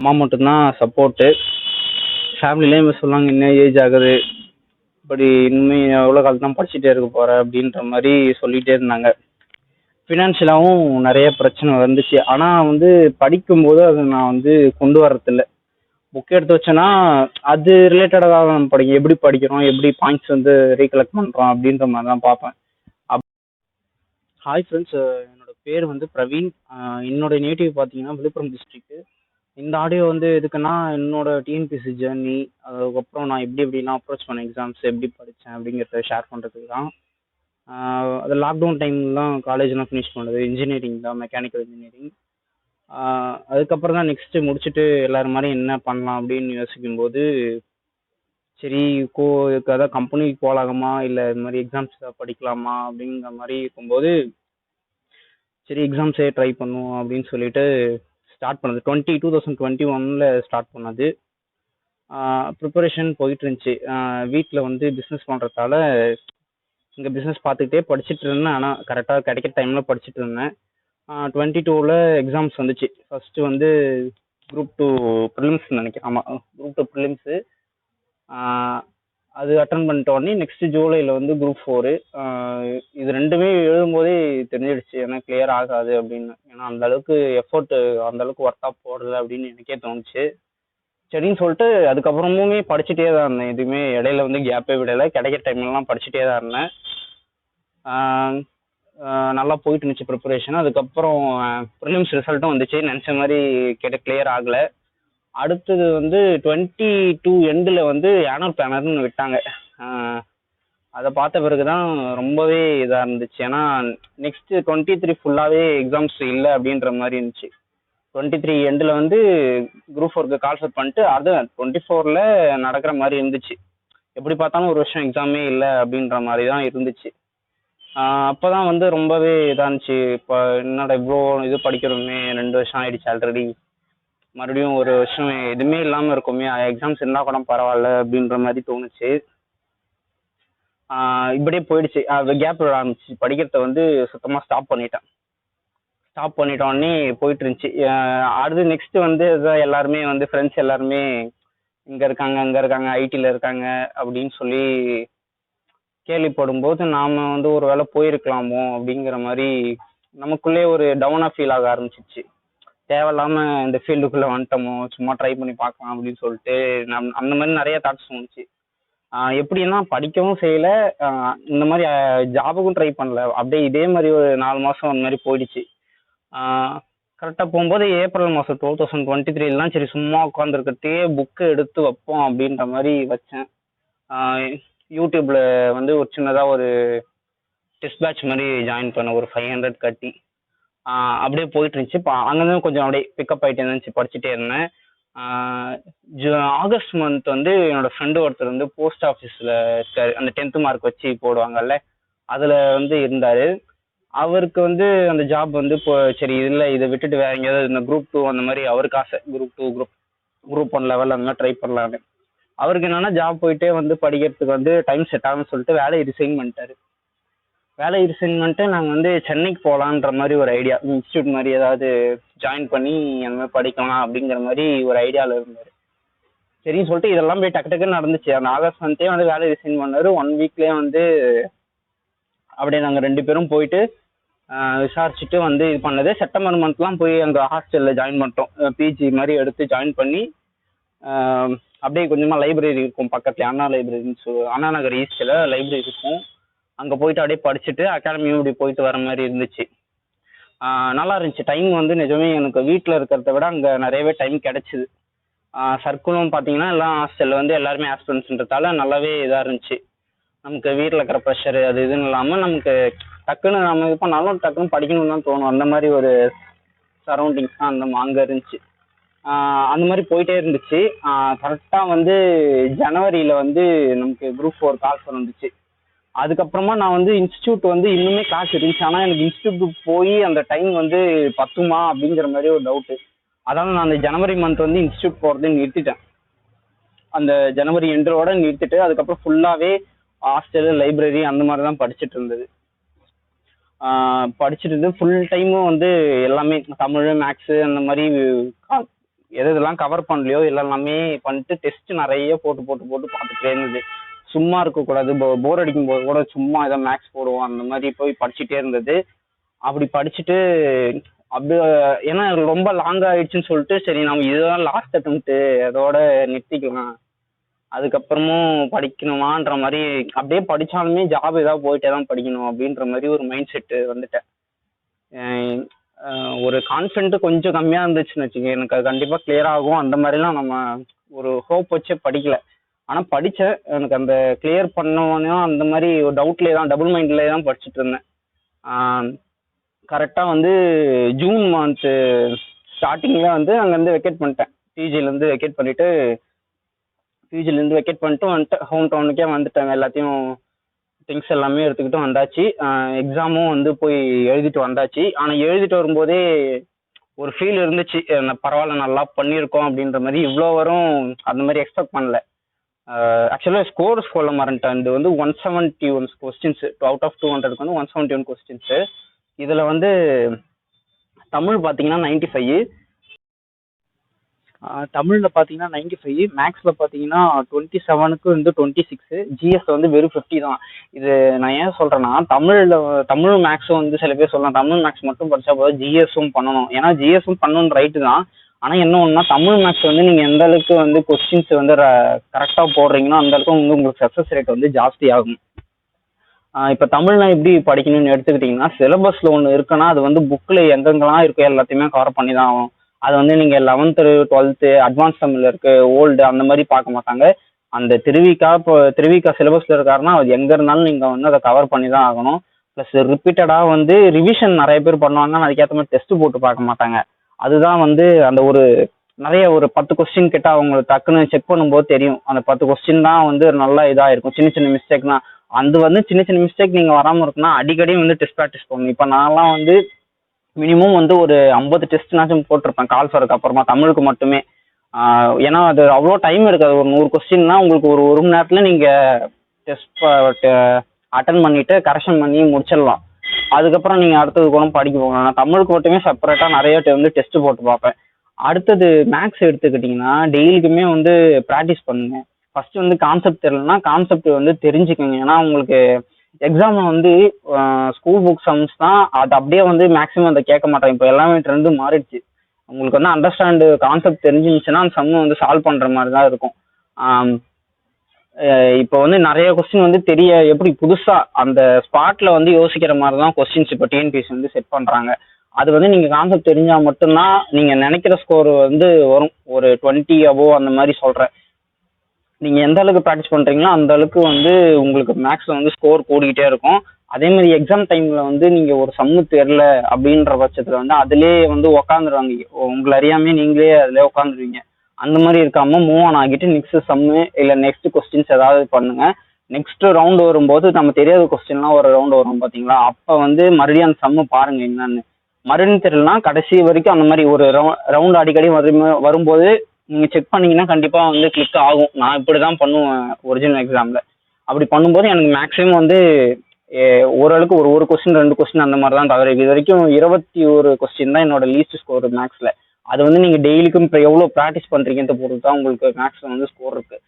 அம்மா மட்டும்தான் சப்போர்ட்டு ஃபேமிலிலேயும் சொன்னாங்க இன்னும் ஏஜ் ஆகுது? இப்படி இன்னும் எவ்வளோ காலம் தான் படிச்சுட்டே இருக்க போகிற அப்படின்ற மாதிரி சொல்லிகிட்டே இருந்தாங்க. ஃபினான்ஷியலாகவும் நிறைய பிரச்சனை வந்துச்சு. ஆனால் வந்து படிக்கும்போது அதை நான் வந்து கொண்டு வரதில்லை. புக் எடுத்து வச்சேன்னா அது ரிலேட்டடாக நம்ம படிக்க எப்படி படிக்கிறோம் எப்படி பாயிண்ட்ஸ் வந்து ரீகலெக்ட் பண்ணுறோம் அப்படின்ற மாதிரி தான் பார்ப்பேன். அப் ஹாய் ஃப்ரெண்ட்ஸ் என்னோட பேர் வந்து பிரவீன். என்னோடய என்னோட நேட்டிவ் பார்த்தீங்கன்னா விழுப்புரம் டிஸ்ட்ரிக்ட்டு இந்த ஆடியோ வந்து எதுக்குன்னா என்னோட டிஎன்பிசி ஜேர்னி அதுக்கப்புறம் நான் எப்படி எப்படிலாம் அப்ரோச் பண்ணேன் எக்ஸாம்ஸ் எப்படி படித்தேன் அப்படிங்கிறத ஷேர் பண்ணுறதுக்கு தான் அது லாக்டவுன் டைம்லாம் காலேஜ்லாம் ஃபினிஷ் பண்ணது. இன்ஜினியரிங் தான் மெக்கானிக்கல் இன்ஜினியரிங் அதுக்கப்புறம் தான் நெக்ஸ்ட்டு முடிச்சுட்டு எல்லாரும் மாதிரி என்ன பண்ணலாம் அப்படின்னு யோசிக்கும்போது சரி கோ அதாவது கம்பெனிக்கு போகலாமா இல்லை இது மாதிரி எக்ஸாம்ஸ் படிக்கலாமா? அப்படிங்கிற மாதிரி இருக்கும்போது சரி எக்ஸாம்ஸே ட்ரை பண்ணுவோம் அப்படின்னு சொல்லிட்டு ஸ்டார்ட் பண்ணது. டுவெண்ட்டி டூ தௌசண்ட் டுவெண்ட்டி ஒனில் ஸ்டார்ட் பண்ணது ப்ரிப்பரேஷன் போயிட்டு இருந்துச்சு வீட்டில் வந்து பிஸ்னஸ் பண்ணுறதால இங்கே பிஸ்னஸ் பார்த்துக்கிட்டே படிச்சுட்டு இருந்தேன். ஆனால் கரெக்டாக கிடைக்கிற டைமில் படிச்சுட்டு இருந்தேன். டுவெண்ட்டி டூவில் எக்ஸாம்ஸ் வந்துச்சு. ஃபஸ்ட்டு வந்து குரூப் டூ ப்ரிலிம்ஸ் நினைக்கிறேன். ஆமாம் குரூப் டூ ப்ரிலிம்ஸு அது அட்டன் பண்ணிட்டோடனே நெக்ஸ்ட் ஜூலையில் வந்து குரூப் ஃபோரு இது ரெண்டுமே எழுதும்போதே தெரிஞ்சிடுச்சு. ஏன்னா கிளியர் ஆகாது அப்படின்னு. அந்த அளவுக்கு எஃபோர்ட் அந்த அளவுக்கு ஒர்க்காக போடல அப்படின்னு எனக்கே தோணுச்சு. சரின்னு சொல்லிட்டு அதுக்கப்புறமுமே படிச்சுட்டே தான் இருந்தேன். எதுவுமே இடையில வந்து கேப்பே விடலை. கிடைக்கிற டைம்லலாம் படிச்சுட்டே தான் இருந்தேன். நல்லா போயிட்டு இருந்துச்சு ப்ரிப்பரேஷன் அதுக்கப்புறம் ப்ரிலிம்ஸ் ரிசல்ட்டும் வந்துச்சு. நினச்ச மாதிரி கேட்ட கிளியர் ஆகலை. அடுத்தது வந்து டுவெண்ட்டி டூ எண்டில் வந்து ஆனுவல் பிளானர்னு விட்டாங்க. அதை பார்த்த பிறகு தான் ரொம்பவே இதாக இருந்துச்சு. ஏன்னா நெக்ஸ்ட்டு டுவெண்ட்டி த்ரீ ஃபுல்லாகவே எக்ஸாம்ஸ் இல்லை அப்படின்ற மாதிரி இருந்துச்சு. டுவெண்ட்டி த்ரீ எண்டில் வந்து குரூப் ஃபோருக்கு கால்ஃபர் பண்ணிட்டு அது டுவெண்ட்டி ஃபோரில் நடக்கிற மாதிரி இருந்துச்சு. எப்படி பார்த்தாலும் ஒரு வருஷம் எக்ஸாமே இல்லை அப்படின்ற மாதிரி தான் இருந்துச்சு. அப்போ தான் வந்து ரொம்பவே இதாக இருந்துச்சு. இப்போ என்னடா இவ்வளோ இது படிக்கிறோமே ரெண்டு வருஷம் ஆயிடுச்சு ஆல்ரெடி மறுபடியும் ஒரு வருஷம் எதுவுமே இல்லாமல் இருக்குமே எக்ஸாம்ஸ் இருந்தால் கூட பரவாயில்ல அப்படின்ற மாதிரி தோணுச்சு. இப்படியே போயிடுச்சு. அது கேப் விட ஆரம்பிச்சு. படிக்கிறத வந்து சுத்தமாக ஸ்டாப் பண்ணிட்டேன். ஸ்டாப் பண்ணிட்ட போயிட்டு இருந்துச்சு. அடுத்து நெக்ஸ்ட் வந்து எல்லாருமே வந்து ஃப்ரெண்ட்ஸ் எல்லாருமே இங்கே இருக்காங்க அங்கே இருக்காங்க ஐடியில் இருக்காங்க அப்படின்னு சொல்லி கேள்விப்படும்போது நாம் வந்து ஒரு வேளை போயிருக்கலாமோ அப்படிங்கிற மாதிரி நமக்குள்ளே ஒரு டவுனாக ஃபீல் ஆக ஆரம்பிச்சிச்சு. தேவையில்லாம இந்த ஃபீல்டுக்குள்ளே வந்துட்டோமோ சும்மா ட்ரை பண்ணி பார்க்கலாம் அப்படின்னு சொல்லிட்டு நம் அந்த மாதிரி நிறைய தாட்ஸ் வந்துச்சு. எப்படின்னா படிக்கவும் செய்யலை. இந்த மாதிரி ஜாபுக்கும் ட்ரை பண்ணல. அப்படியே இதே மாதிரி ஒரு நாலு மாதம் அந்த மாதிரி போயிடுச்சு. கரெக்டாக போகும்போது ஏப்ரல் மாதம் டூ தௌசண்ட் டுவெண்ட்டி த்ரீலாம் சரி சும்மா உட்காந்துருக்கட்டே புக்கை எடுத்து வைப்போம் அப்படின்ற மாதிரி வச்சேன். யூடியூப்பில் வந்து ஒரு சின்னதாக ஒரு டெஸ்ட் பேட்ச் மாதிரி ஜாயின் பண்ணேன். ஒரு ஃபைவ் ஹண்ட்ரட் கட்டி. அப்படியே போயிட்டு இருந்துச்சு. இப்போ அங்கேருந்து கொஞ்சம் அப்படியே பிக்கப் ஆகிட்டே இருந்துச்சு. படிச்சுட்டே இருந்தேன். ஆகஸ்ட் மந்த் வந்து என்னோட ஃப்ரெண்டு ஒருத்தர் வந்து போஸ்ட் ஆஃபீஸில் இருக்கார். அந்த டென்த்து மார்க் வச்சு போடுவாங்கல்ல அதில் வந்து இருந்தார். அவருக்கு வந்து அந்த ஜாப் வந்து இப்போ சரி இல்லை இதை விட்டுட்டு வேற எங்கேயாவது இந்த குரூப் டூ அந்த மாதிரி அவருக்கு ஆசை. Group two group group one level அந்த மாதிரி ட்ரை பண்ணலான்னு அவருக்கு என்னன்னா ஜாப் போயிட்டே வந்து படிக்கிறதுக்கு வந்து டைம் செட் ஆகும்னு சொல்லிட்டு வேலையை ரிசைன் பண்ணிட்டாரு. வேலை ரிசைன் நாங்கள் வந்து சென்னைக்கு போகலான்ற மாதிரி ஒரு ஐடியா இன்ஸ்டியூட் மாதிரி ஏதாவது ஜாயின் பண்ணி அந்த மாதிரி படிக்கலாம் அப்படிங்கிற மாதிரி ஒரு ஐடியாவில் இருந்தார். சரின்னு சொல்லிட்டு இதெல்லாம் போய் டக்கு டக்குன்னு நடந்துச்சு. அந்த ஆகஸ்ட் மந்த்தே வந்து வேலை ரிசைன் பண்ணார். ஒன் வீக்லேயே வந்து அப்படியே நாங்கள் ரெண்டு பேரும் போயிட்டு விசாரிச்சுட்டு வந்து இது பண்ணது. செப்டம்பர் மந்த்லாம் போய் அங்கே ஹாஸ்டலில் ஜாயின் பண்ணிட்டோம். பிஜி மாதிரி எடுத்து ஜாயின் பண்ணி அப்படியே கொஞ்சமாக லைப்ரரி இருக்கும் பக்கத்தில் அண்ணா லைப்ரரின்னு சொல்லு அண்ணா நகர் ஈஸ்டில் லைப்ரரி இருக்கும். அங்கே போயிட்டு அப்படியே படிச்சுட்டு அகாடமியும் இப்படி போயிட்டு வர மாதிரி இருந்துச்சு. நல்லா இருந்துச்சு. டைம் வந்து நிஜமே எனக்கு வீட்டில் இருக்கிறத விட அங்கே நிறையவே டைம் கிடச்சிது. சர்க்கிளும் பார்த்தீங்கன்னா எல்லாம் ஹாஸ்டலில் வந்து எல்லாருமே ஆஸ்பிரன்ஸ்ன்றதால நல்லாவே இதாக இருந்துச்சு. நமக்கு வீட்டில் இருக்கிற ப்ரெஷரு அது இதுன்னு இல்லாமல் நமக்கு டக்குன்னு நம்ம இது பண்ணாலும் டக்குன்னு படிக்கணும்னு தான் தோணும். அந்த மாதிரி ஒரு சரௌண்டிங்ஸ் தான் அந்த அங்கே இருந்துச்சு. அந்த மாதிரி போயிட்டே இருந்துச்சு. கரெக்டாக வந்து ஜனவரியில் வந்து நமக்கு குரூப் ஃபோர் கால் வந்துச்சு. அதுக்கப்புறமா நான் வந்து இன்ஸ்டியூட் வந்து இன்னுமே காசு இருந்துச்சு. ஆனால் எனக்கு இன்ஸ்டியூட் போய் அந்த டைம் வந்து பத்துமா அப்படிங்கிற மாதிரி ஒரு டவுட்டு அதான் நான் அந்த ஜனவரி மந்த் வந்து இன்ஸ்டியூட் போகிறதே நிறுத்திட்டேன். அந்த ஜனவரி எண்டரோட நிறுத்திட்டு அதுக்கப்புறம் ஃபுல்லாகவே ஹாஸ்டலு லைப்ரரி அந்த மாதிரி தான் படிச்சுட்டு இருந்தது. படிச்சுட்டு இருந்து ஃபுல் டைமும் வந்து எல்லாமே தமிழ் மேக்ஸு அந்த மாதிரி எது இதெல்லாம் கவர் பண்ணலையோ எல்லாமே பண்ணிட்டு டெஸ்ட் நிறைய போட்டு போட்டு போட்டு பார்த்துட்டே இருந்தது. சும்மா இருக்கக்கூடாது. போர் அடிக்கும் போது கூட சும்மா ஏதோ மேக்ஸ் போடுவோம். அந்த மாதிரி போய் படிச்சுட்டே இருந்தது. அப்படி படிச்சுட்டு அப்படி ஏன்னா ரொம்ப லாங் ஆயிடுச்சுன்னு சொல்லிட்டு சரி நம்ம இதுதான் லாஸ்ட் அட்டம்ப்ட்டு அதோட நிறுத்திக்கலாம். அதுக்கப்புறமும் படிக்கணுமான்ற மாதிரி அப்படியே படித்தாலுமே ஜாப் ஏதாவது போயிட்டே தான் படிக்கணும் அப்படின்ற மாதிரி ஒரு மைண்ட் செட்டு வந்துட்டேன் ஒரு கான்ஃபிடென்ட்டு கொஞ்சம் கம்மியாக இருந்துச்சுன்னு வச்சுக்க எனக்கு அது கண்டிப்பாக கிளியர் ஆகும். அந்த மாதிரிலாம் நம்ம ஒரு ஹோப் வச்சே படிக்கல. ஆனால் படித்தேன் எனக்கு அந்த கிளியர் பண்ணவனையும் அந்த மாதிரி ஒரு டவுட்லேயே தான் டபுள் மைண்ட்லேயே தான் படிச்சுட்டு இருந்தேன். கரெக்டாக வந்து ஜூன் மந்த்து ஸ்டார்டிங்கில் வந்து அங்கேருந்து வெக்கேட் பண்ணிட்டேன். பிஜிலேருந்து வெக்கேட் பண்ணிவிட்டு பிஜிலேருந்து வெக்கேட் பண்ணிட்டு வந்துட்டேன் ஹோம் டவுனுக்கே வந்துட்டேன். எல்லாத்தையும் திங்ஸ் எல்லாமே எடுத்துக்கிட்டு வந்தாச்சு. எக்ஸாமும் வந்து போய் எழுதிட்டு வந்தாச்சு. ஆனால் எழுதிட்டு வரும்போதே ஒரு ஃபீல் இருந்துச்சு. பரவாயில்ல நல்லா பண்ணியிருக்கோம் அப்படின்ற மாதிரி இவ்வளோ வரும். அந்த மாதிரி எக்ஸ்பெக்ட் பண்ணல. ஆக்சுவலாக ஸ்கோர் சொல்ல மறந்துட்டேன் இது வந்து one seventy one questions out of two ஹண்ட்ரட்க்கு வந்து ஒன் செவன்ட்டி ஒன் கொஸ்டின்ஸு இதில் வந்து தமிழ் பார்த்தீங்கன்னா நைன்ட்டி ஃபைவ் uh, தமிழில் பார்த்தீங்கன்னா நைன்ட்டி ஃபைவ் மேக்ஸில் பார்த்தீங்கன்னா டுவெண்ட்டி செவனுக்கு வந்து டுவெண்ட்டி சிக்ஸு ஜிஎஸ் வந்து வெறும் ஃபிஃப்டி தான். இது நான் ஏன் சொல்கிறேன்னா தமிழில் தமிழ் மேக்ஸும் வந்து சில பேர் சொல்லலாம் தமிழ் மேக்ஸ் மட்டும் படித்தா போதும். ஜிஎஸும் பண்ணணும். ஏன்னா ஜிஎஸும் பண்ணணும் ரைட்டு தான். ஆனால் என்ன ஒன்றுனா தமிழ் மேக்ஸ் வந்து நீங்கள் எந்த அளவுக்கு வந்து கொஸ்டின்ஸ் வந்து கரெக்டாக போடுறீங்களோ அந்த அளவுக்கு வந்து உங்களுக்கு சக்ஸஸ் ரேட் வந்து ஜாஸ்தி ஆகும் இப்போ தமிழ்னா எப்படி படிக்கணும்னு எடுத்துக்கிட்டிங்கன்னா சிலபஸில் ஒன்று இருக்குன்னா அது வந்து புக்கில் எங்கெங்கெல்லாம் இருக்கோ எல்லாத்தையுமே கவர் பண்ணி தான் ஆகும் அது வந்து நீங்கள் லெவன்த்து டுவெல்த்து அட்வான்ஸ் தமிழ் இருக்குது ஓல்டு அந்த மாதிரி பார்க்க மாட்டாங்க. அந்த திருவிக்கா இப்போ திருவிக்கா சிலபஸில் இருக்காருன்னா அது எங்கே இருந்தாலும் நீங்கள் வந்து அதை கவர் பண்ணி தான் ஆகணும். ப்ளஸ் ரிப்பீட்டடாக வந்து ரிவிஷன் நிறைய பேர் பண்ணுவாங்க அதுக்கேற்ற மாதிரி டெஸ்ட் போட்டு பார்க்க மாட்டாங்க. அதுதான் வந்து அந்த ஒரு நிறைய ஒரு பத்து கொஸ்டின் கிட்ட அவங்க டக்குன்னு செக் பண்ணும்போது தெரியும். அந்த பத்து கொஸ்டின் தான் வந்து நல்ல இதாக இருக்கும். சின்ன சின்ன மிஸ்டேக் தான். அது வந்து சின்ன சின்ன மிஸ்டேக் நீங்கள் வராமல் இருக்குன்னா அடிக்கடி வந்து டெஸ்ட் ப்ராக்டிஸ் பண்ணணும் இப்போ நான்லாம் வந்து மினிமம் வந்து ஒரு ஐம்பது டெஸ்ட்னாச்சும் போட்டிருப்பேன். கால் ஃபருக்கு அப்புறமா தமிழுக்கு மட்டுமே. ஏன்னா அது அவ்வளோ டைம் இருக்காது. ஒரு நூறு கொஸ்டின்னா உங்களுக்கு ஒரு ஒரு மணி நேரத்தில் நீங்கள் டெஸ்ட் அட்டன் பண்ணிவிட்டு கரெக்ஷன் பண்ணி முடிச்சிடலாம். அதுக்கப்புறம் நீங்கள் அடுத்தது கூட படிக்க போகணும். நான் தமிழுக்கு மட்டுமே செப்பரேட்டாக நிறைய வந்து டெஸ்ட் போட்டு பார்ப்பேன். அடுத்தது மேக்ஸ் எடுத்துக்கிட்டிங்கன்னா டெய்லிக்குமே வந்து ப்ராக்டிஸ் பண்ணுங்க. ஃபர்ஸ்ட் வந்து கான்செப்ட் தெரியலனா கான்செப்ட் வந்து தெரிஞ்சுக்கோங்க. ஏன்னா உங்களுக்கு எக்ஸாம் வந்து ஸ்கூல் புக் சம்ஸ் தான் அது அப்படியே வந்து மேக்ஸிமம் அதை கேட்க மாட்டாங்க. இப்போ எல்லாமே ட்ரெண்டு மாறிடுச்சு. உங்களுக்கு வந்து அண்டர்ஸ்டாண்டு கான்செப்ட் தெரிஞ்சிருந்துச்சுன்னா அந்த சம்மு வந்து சால்வ் பண்ணுற மாதிரி தான் இருக்கும். இப்போ வந்து நிறைய கொஸ்டின் வந்து தெரிய எப்படி புதுசாக அந்த ஸ்பாட்டில் வந்து யோசிக்கிற மாதிரி தான் கொஸ்டின்ஸ் இப்போ டிஎன்பிஎஸ்சி வந்து செட் பண்ணுறாங்க அது வந்து நீங்கள் கான்செப்ட் தெரிஞ்சால் மட்டும்தான் நீங்கள் நினைக்கிற ஸ்கோர் வந்து வரும். ஒரு டுவெண்ட்டி அபோவ் அந்த மாதிரி சொல்கிறேன் நீங்கள் எந்த அளவுக்கு ப்ராக்டிஸ் பண்ணுறீங்களோ அந்த அளவுக்கு வந்து உங்களுக்கு மேக்ஸில் வந்து ஸ்கோர் கூடிக்கிட்டே இருக்கும். அதே மாதிரி எக்ஸாம் டைமில் வந்து நீங்கள் ஒரு சம்மு தெரில அப்படின்ற பட்சத்தில் வந்து அதுலேயே வந்து உக்காந்துருவாங்க. உங்களை அறியாமே நீங்களே அதுல உட்காந்துருவீங்க அந்த மாதிரி இருக்காமல் மூவ் ஆன் ஆகிட்டு நெக்ஸ்ட் சம்மு இல்லை நெக்ஸ்ட் கொஸ்டின்ஸ் ஏதாவது பண்ணுங்க. நெக்ஸ்ட் ரவுண்டு வரும்போது நம்ம தெரியாத கொஸ்டின்லாம் ஒரு ரவுண்டு வரும் பார்த்தீங்களா அப்போ வந்து மறுபடியும் அந்த சம்மு பாருங்க என்னன்னு. மறுபடியும் தெரியலனா கடைசி வரைக்கும் அந்த மாதிரி ஒரு ரவுண்ட் அடிக்கடி வரும் வரும்போது நீங்கள் செக் பண்ணீங்கன்னா கண்டிப்பாக வந்து கிளிக் ஆகும். நான் இப்படி தான் பண்ணுவேன் ஒரிஜினல் எக்ஸாமில் அப்படி பண்ணும்போது எனக்கு மேக்ஸிமம் வந்து ஓரளவுக்கு ஒரு ஒரு கொஸ்டின் ரெண்டு கொஸ்டின் அந்த மாதிரி தான் தவிர இது வரைக்கும் இருபத்தி ஒரு கொஸ்டின் தான் என்னோட லீஸ்ட் ஸ்கோர் மேக்ஸில் அது வந்து நீங்கள் டெய்லிக்கும் இப்போ எவ்வளோ ப்ராக்டிஸ் பண்ணுறீங்கன்ற பொறுத்து தான் உங்களுக்கு மேக்ஸில் வந்து ஸ்கோர் இருக்குது